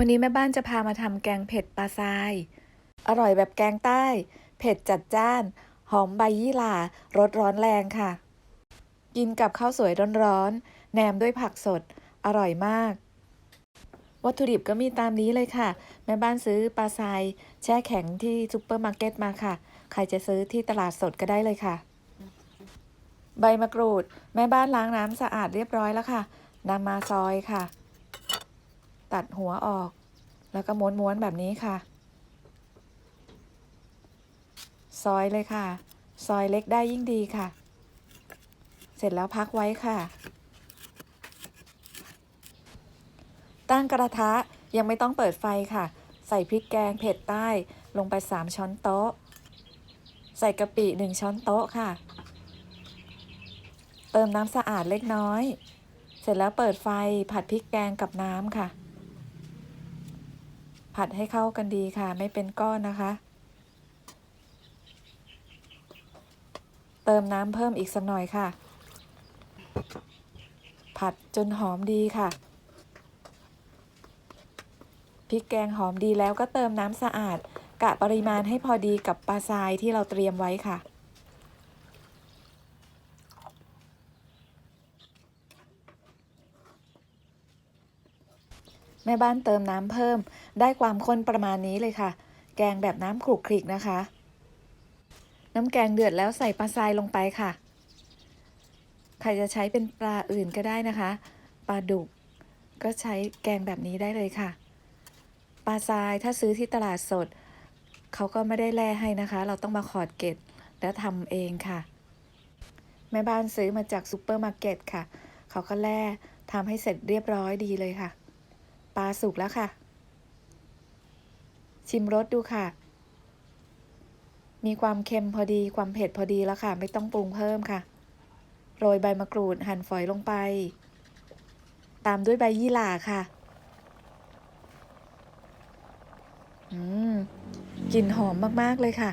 วันนี้แม่บ้านจะพามาทำแกงเผ็ดปลาทราย อร่อยแบบแกงใต้ เผ็ดจัดจ้าน หอมใบยี่หร่ารสร้อนแรงค่ะ กินกับข้าวสวยร้อนๆแหนมด้วยผักสด อร่อยมาก วัตถุดิบก็มีตามนี้เลยค่ะ แม่บ้านซื้อปลาทรายแช่แข็งที่ซูเปอร์มาร์เก็ตมาค่ะ ใครจะซื้อที่ตลาดสดก็ได้เลยค่ะ ใบมะกรูด แม่บ้านล้างน้ำสะอาดเรียบร้อยแล้วค่ะนำมาซอยค่ะ ตัดหัวออก แล้วก็ม้วนๆแบบนี้ค่ะ ซอยเลยค่ะ ซอยเล็กได้ยิ่งดีค่ะ เสร็จแล้วพักไว้ค่ะ ตั้งกระทะยังไม่ต้องเปิดไฟค่ะ ใส่พริกแกงเผ็ดใต้ลงไป 3 ช้อนโต๊ะ ใส่กะปิ 1 ช้อนโต๊ะค่ะ เติมน้ำสะอาดเล็กน้อย เสร็จแล้วเปิดไฟผัดพริกแกงกับน้ำค่ะ ผัดให้เข้ากันดีค่ะ ไม่เป็นก้อนนะคะ เติมน้ำเพิ่มอีกสักหน่อยค่ะ ผัดจนหอมดีค่ะพริกแกงหอมดีแล้วก็เติมน้ำสะอาด กะปริมาณให้พอดีกับปลาทรายที่เราเตรียมไว้ค่ะ แม่บ้านเติมน้ำเพิ่ม ได้ความข้นประมาณนี้เลยค่ะ แกงแบบน้ำขลุกคลิกนะคะ น้ำแกงเดือดแล้วใส่ปลาทรายลงไปค่ะ ใครจะใช้เป็นปลาอื่นก็ได้นะคะ ปลาดุก ก็ใช้แกงแบบนี้ได้เลยค่ะ ปลาทรายถ้าซื้อที่ตลาดสด เขาก็ไม่ได้แล่ให้นะคะ เราต้องมาขอดเกล็ดแล้วทำเองค่ะ แม่บ้านซื้อมาจากซูเปอร์มาร์เก็ตค่ะ เขาก็แล่ทำให้เสร็จเรียบร้อยดีเลยค่ะ ปลาสุกแล้วค่ะ ชิมรสดูค่ะ มีความเค็มพอดีความเผ็ดพอดีแล้วค่ะ ไม่ต้องปรุงเพิ่มค่ะ โรยใบมะกรูดหั่นฝอยลงไป ตามด้วยใบยี่หร่าค่ะ อืมกลิ่นหอมมาก ๆ เลยค่ะ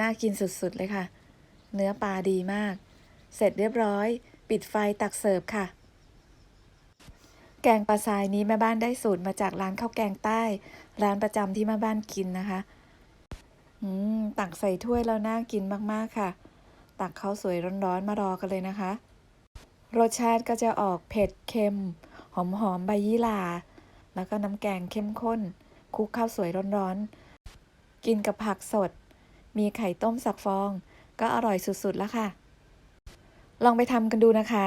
น่ากินสุด ๆ เลยค่ะ เนื้อปลาดีมาก เสร็จเรียบร้อย ปิดไฟตักเสิร์ฟค่ะ แกงปลาทรายนี้แม่บ้านได้สูตรมาจากร้านข้าวแกงใต้ ร้านประจำที่แม่บ้านกินนะคะ อืมตักใส่ถ้วยแล้วน่ากินมากๆค่ะ ตักข้าวสวยร้อนๆมารอกันเลยนะคะ รสชาติก็จะออกเผ็ดเค็ม หอมๆใบยี่หร่าแล้วก็น้ำแกงเข้มข้นคลุกข้าวสวยร้อนๆ กินกับผักสด มีไข่ต้มสักฟอง ก็อร่อยสุดๆแล้วค่ะ ลองไปทำกันดูนะคะ